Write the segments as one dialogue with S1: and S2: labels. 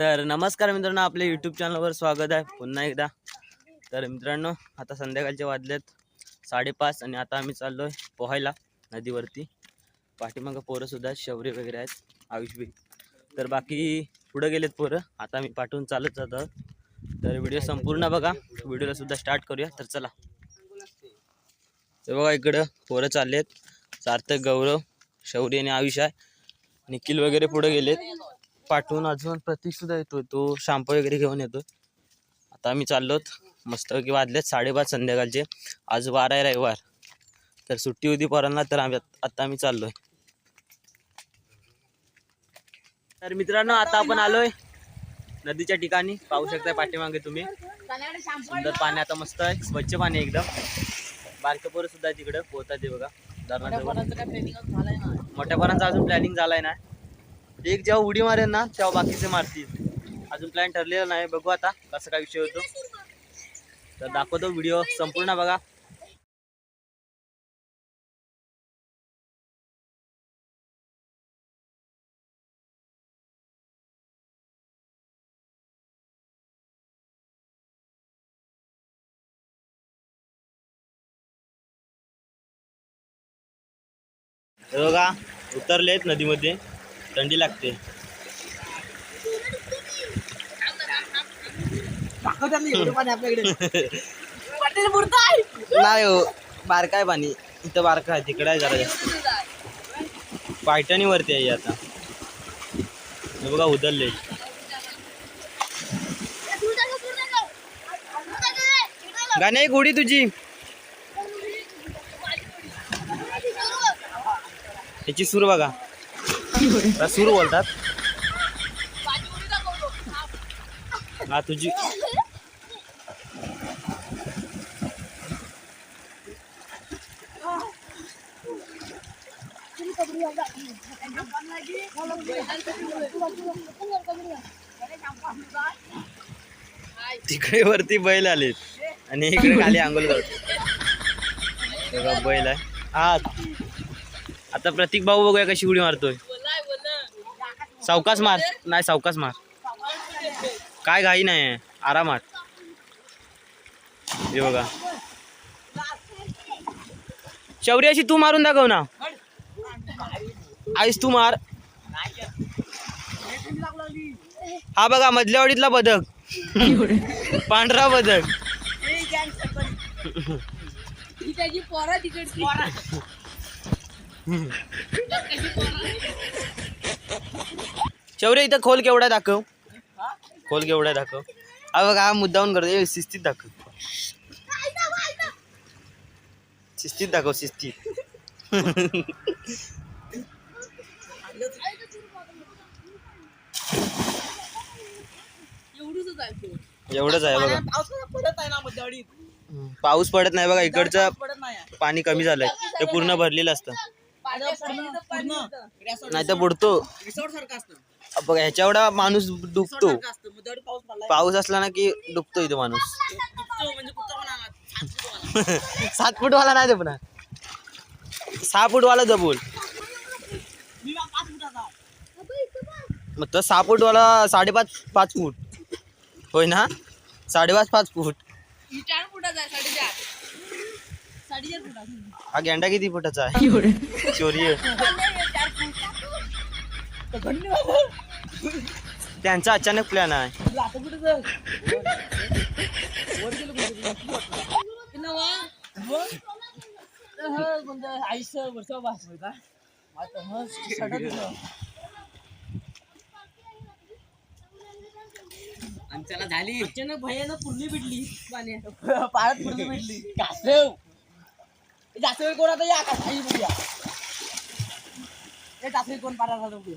S1: तर नमस्कार मित्रांनो आपल्या यूट्यूब चॅनलवर स्वागत आहे. पुन्हा एकदा. तर मित्रांनो आता संध्याकाळचे वाजलेत साडेपाच आणि आता आम्ही चाललो आहे पोहायला नदीवरती. पाठीमागं पोरंसुद्धा शौर्य वगैरे आहेत आयुषबी तर बाकी पुढं गेलेत पोरं. आता आम्ही पाठवून चालत जात. तर व्हिडिओ संपूर्ण बघा. व्हिडिओला सुद्धा स्टार्ट करूया. तर चला. तर बघा इकडं पोरं चाललेत. सार्थक गौरव शौर्य आणि आयुष आहे. निखिल वगैरे पुढे गेलेत. पाठवून अजून प्रतीक सुद्धा येतो तो शॅम्पू वगैरे घेऊन येतो आता आम्ही चाललोत मस्तपैकी वाजलेत साडेपाच संध्याकाळचे. आज वार आहे रविवार. तर सुट्टी होती पोरांना तर आम्ही आता आम्ही चाललोय. तर मित्रांनो आता आपण आलोय नदीच्या ठिकाणी. पाहू शकताय पाठीमागे तुम्ही. सुंदर पाणी आता मस्त आहे. स्वच्छ पाणी एकदम. बारके पोरं सुद्धा आहे तिकडं पोहतात ते बघा. धरणाजवळ. मोठ्या पोरांचा अजून प्लॅनिंग झालाय ना. एक जेव्हा उडी मारेल ना तेव्हा बाकीचे मारतील. अजून प्लॅन ठरलेला नाही. बघू आता कसं काय विषय होतो. तर दाखवतो व्हिडिओ संपूर्ण बघा. बघा उतरलेत नदीमध्ये. थंडी लागते. नाही हो बारका आहे पाणी. इथं बारका आहे तिकडे आहे जरा जास्त. पायटाणी वरती आहे आता. हे बघा उतरले गाणे उडी तुझी. त्याची सूर बघा. सूर बोलतात. हा तुझी तिकडे वरती बैल आले आणि इकडे खाली आंघोळ करतो बैल आहे. हा. आता प्रतीक भाऊ बघूया कशी उडी मारतोय. सावकाश मार. नाही सावकाश मार. काय घाई नाही आरामात. हे बघा. शौर्याशी तू मारून दाखव ना. आईस तू मार. हा बघा मधल्या वाडीतला बदक. पांढरा बदक.
S2: पोरा तिकडची.
S1: शौर्य इथं खोल केवढा दाखव. खोल केवढा दाखव. हा बघा हा मुद्दाहून करतो शिस्तीत दाखव. शिस्तीत दाखव शिस्तीत.
S2: एवढूच आहे
S1: बघा. पाऊस पडत नाही बघा इकडचं. पाणी कमी झालंय. ते पूर्ण भरलेलं असतं. नाही तर बुडतो.
S3: resort सारखं असतं.
S1: बघा ह्याच्या एवढा माणूस डुबतो.
S3: पाऊस
S1: असला ना की डुबतो इथं माणूस.
S3: म्हणजे दुखायला.
S1: सात फूटवाला नाही जपणार सहा फूटवाला जपूल मग तर सहा फूटवाला साडेपाच पाच फूट. होय ना? साडेपाच पाच फूट.
S2: ही चार
S1: गेंडा किती फुटाचा आहे? शौर्य
S3: आता हं, सडक दिलं. आमच्याला झाली.
S2: अचानक भयानं पूर्णी भिडली. पाण्यात
S3: पाण्यात पूर्ण भेटली कासव जास्त कोण आता? या का आई बघूया. जास्त कोण पाण्यात बघूया?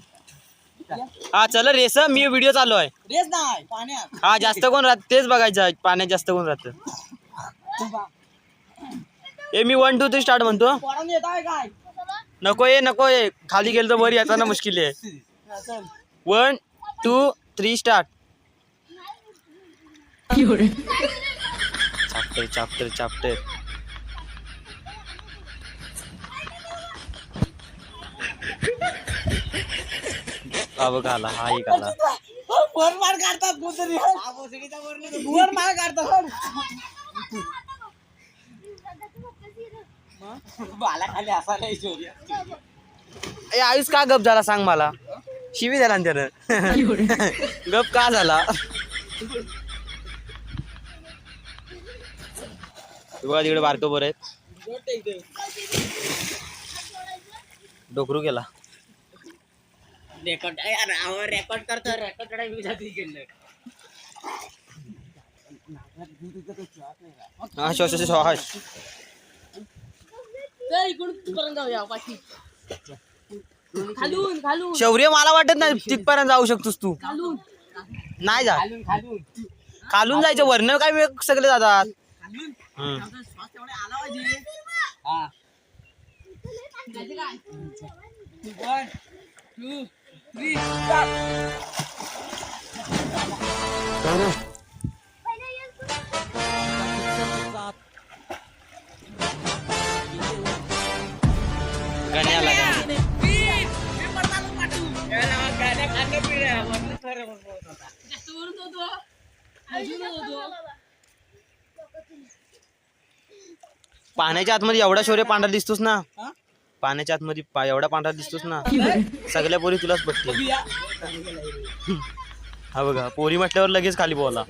S1: हा चल रेस मी व्हिडिओ चालू आहे.
S3: रेस नाही पाण्यात.
S1: हा जास्त कोण राहत तेच बघायचं आहे पाण्यात जास्त कोण राहतं. ए मी वन टू थ्री स्टार्ट म्हणतो.
S3: पोरांनी येत आहे काय?
S1: नको ये नको ये खाली गेलं तर वर येताना मुश्किल आहे.
S3: हा, चल.
S1: One two three start chapter chapter chapter हा बघ आला हा एक आला.
S3: वर मार काढतात कोणतरी वर मार काढतात. बाला खाली असा नाही
S1: ए आयुष का गप झाला सांग मला? शिवी ना त्यानं. गप का झाला? बघा तिकडे बारकं बरं आहेत. डोकरू गेला
S3: रेकॉर्ड रेकॉर्ड करतो रेकॉर्ड मी जाते इकडनं
S1: हा श्वास श्वास श्वास
S2: तर इकडून तिथपर्यंत जाऊया पाठी. खालून खालून.
S1: शौर्य मला वाटत नाही तिथपर्यंत जाऊ शकतोस तू.
S2: खालून.
S1: नाही जा
S3: खालून
S1: जायचं वरनं काय सगळे जातात.
S3: आला
S1: पाण्याच्या आतमध्ये एवढा शौर्य पांढरा दिसतोस ना. पाण्याच्या आतमध्ये पा- एवढा पांढरा दिसतोस ना सगळ्या पोरी तुलाच बघते हा बघा पोरी म्हटल्यावर लगेच खाली बोला.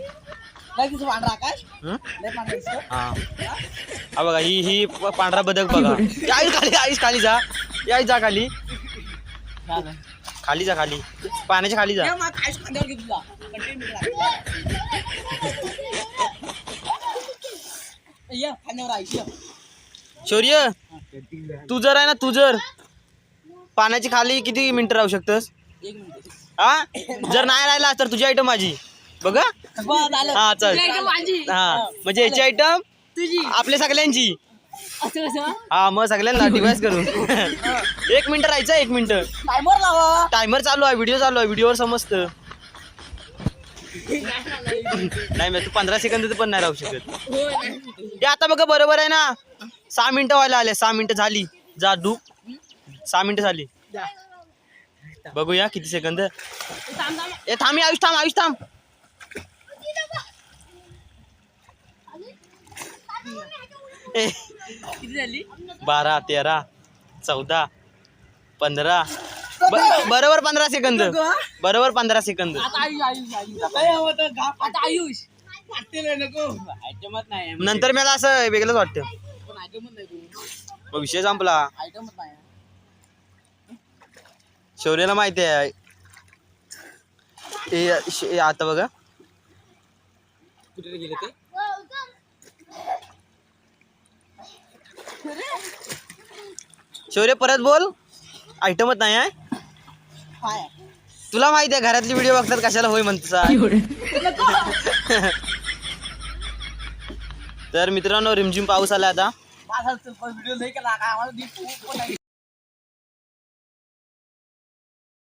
S1: हा? हा. बघा ही ही पांढरा बदक बघा. आईस खाली आईस खाली जा. आईस जा खाली. खाली जा खाली. पाण्याच्या खाली जा. शौर्य. तू जर आहे ना तू जर पाण्याची खाली किती मिनिटं राहू शकतस. हा जर नाही राहिला तर तुझी आयटम माझी. बघा. हा? चल. हा म्हणजे याची आयटम आपल्या सगळ्यांची. हा? मग सगळ्यांना डिवाइस करून एक मिनिट राहायचं एक मिनिट.
S3: लावा.
S1: टायमर चालू आहे व्हिडिओ चालू आहे व्हिडिओवर समजतं. नाही तू पंधरा सेकंद पण नाही राहू शकत.
S2: हे
S1: आता बघा बरोबर आहे ना? सहा मिनिटं व्हायला आले सहा मिनिटं झाली. जा डू सहा मिनिटं झाली.
S2: जा.
S1: बघूया किती सेकंद
S2: थांब थांब.
S1: ए थांब आयुष थांब आयुष थांब. ए,
S2: किती झाली?
S1: बारा तेरा चौदा पंधरा. ब- बरोबर पंधरा सेकंद बरोबर पंधरा सेकंद
S2: आता आयुष आयुष आयुष.
S3: काय हवं तर घाप
S2: आता आयुष.
S3: वाटते नको. आयटमच नाही
S1: नंतर मला असं वेगळंच वाटतं.
S3: आयटमच नाही तू
S1: मग विषय संपला.
S3: आयटमच नाही.
S1: शौर्याला माहिती आहे. हे हे आता बघा.
S3: कुठे गेले ते?
S1: शौर्य परत बोल. आयटमच नाही आहे.
S3: काय
S1: तुला माहिती आहे घरातली व्हिडिओ बघतात कशाला होय म्हणतसा तर मित्रांनो रिमझिम पाऊस आला आता.
S3: माझा व्हिडिओ नाही केला काय आम्हाला